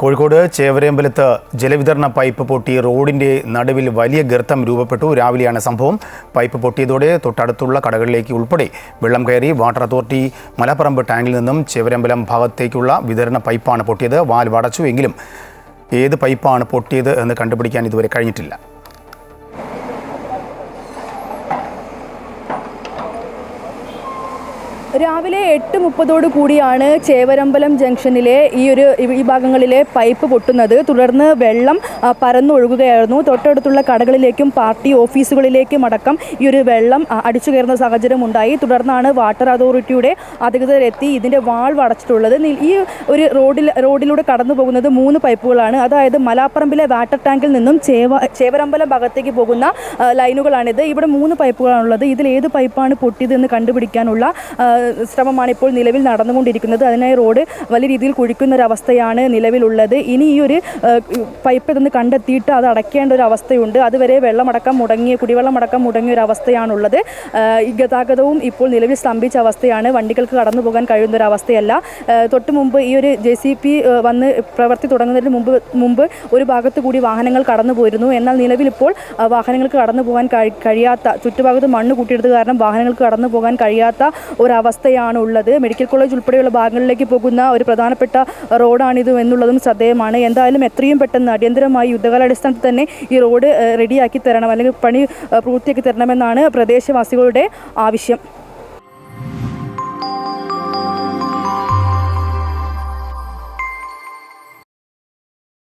കോഴിക്കോട് ചേവരേമ്പലത്ത് ജലവിതരണ പൈപ്പ് പൊട്ടി റോഡിന്റെ നടുവിൽ വലിയ ഗർത്തം രൂപപ്പെട്ടു. രാവിലെയാണ് സംഭവം. പൈപ്പ് പൊട്ടിയതോടെ തൊട്ടടുത്തുള്ള കടകളിലേക്ക് ഉൾപ്പെടെ വെള്ളം കയറി വാട്ടർ അതോറിറ്റി മലപ്പറമ്പ് ടാങ്കിൽ നിന്നും ചേവരമ്പലം ഭാഗത്തേക്കുള്ള വിതരണ പൈപ്പാണ് പൊട്ടിയത്. വാൽ വടച്ചു എങ്കിലും ഏത് പൈപ്പാണ് പൊട്ടിയത് എന്ന് കണ്ടുപിടിക്കാൻ ഇതുവരെ കഴിഞ്ഞിട്ടില്ല. രാവിലെ എട്ട് മുപ്പതോടു കൂടിയാണ് ചേവരമ്പലം ജംഗ്ഷനിലെ ഈ ഒരു ഈ ഭാഗങ്ങളിലെ പൈപ്പ് പൊട്ടുന്നത്. തുടർന്ന് വെള്ളം പരന്നൊഴുകുകയായിരുന്നു തൊട്ടടുത്തുള്ള കടകളിലേക്കും പാർട്ടി ഓഫീസുകളിലേക്കും അടക്കം ഈ ഒരു വെള്ളം അടിച്ചു കയറുന്ന സാഹചര്യം ഉണ്ടായി. തുടർന്നാണ് വാട്ടർ അതോറിറ്റിയുടെ അധികൃതരെത്തി ഇതിന്റെ വാൾവ് അടച്ചിട്ടുള്ളത്. ഈ ഒരു റോഡിൽ റോഡിലൂടെ കടന്നു പോകുന്നത് മൂന്ന് പൈപ്പുകളാണ്. അതായത് മലാപ്പറമ്പിലെ വാട്ടർ ടാങ്കിൽ നിന്നും ചേവ ചേവരമ്പലം ഭാഗത്തേക്ക് പോകുന്ന ലൈനുകളാണിത്. ഇവിടെ മൂന്ന് പൈപ്പുകളാണുള്ളത്. ഇതിൽ ഏത് പൈപ്പാണ് പൊട്ടിയതെന്ന് കണ്ടുപിടിക്കാനുള്ള ശ്രമമാണ് ഇപ്പോൾ നിലവിൽ നടന്നുകൊണ്ടിരിക്കുന്നത്. അതിനായി റോഡ് വലിയ രീതിയിൽ കുഴിക്കുന്ന ഒരു അവസ്ഥയാണ് നിലവിലുള്ളത്. ഇനി ഈ ഒരു പൈപ്പ് ഇതൊന്ന് കണ്ടെത്തിയിട്ട് അത് അടയ്ക്കേണ്ട ഒരു അവസ്ഥയുണ്ട്. അതുവരെ വെള്ളമടക്കം മുടങ്ങിയ കുടിവെള്ളമടക്കം മുടങ്ങിയ ഒരു അവസ്ഥയാണുള്ളത്. ഗതാഗതവും ഇപ്പോൾ നിലവിൽ സ്തംഭിച്ച അവസ്ഥയാണ്. വണ്ടികൾക്ക് കടന്നു പോകാൻ കഴിയുന്ന ഒരു അവസ്ഥയല്ല. തൊട്ട് മുമ്പ് ഈ ഒരു ജെ സി പി വന്ന് പ്രവർത്തി തുടങ്ങുന്നതിന് മുമ്പ് മുമ്പ് ഒരു ഭാഗത്ത് കൂടി വാഹനങ്ങൾ കടന്നു പോയിരുന്നു. എന്നാൽ നിലവിൽ ഇപ്പോൾ വാഹനങ്ങൾക്ക് കടന്നു പോകാൻ കഴിയാത്ത ചുറ്റുഭാഗത്ത് മണ്ണ് കൂട്ടിയെടുത്ത് കാരണം വാഹനങ്ങൾക്ക് കടന്നു പോകാൻ കഴിയാത്ത ഒരവസ്ഥയാണ് ഉള്ളത് മെഡിക്കൽ കോളേജ് ഉൾപ്പെടെയുള്ള ഭാഗങ്ങളിലേക്ക് പോകുന്ന ഒരു പ്രധാനപ്പെട്ട റോഡാണിത് എന്നുള്ളതും ശ്രദ്ധേയമാണ്. എന്തായാലും എത്രയും പെട്ടെന്ന് അടിയന്തരമായി യുദ്ധകാലാടിസ്ഥാനത്തിൽ തന്നെ ഈ റോഡ് റെഡിയാക്കി തരണം അല്ലെങ്കിൽ പണി പൂർത്തിയാക്കി തരണമെന്നാണ് പ്രദേശവാസികളുടെ ആവശ്യം.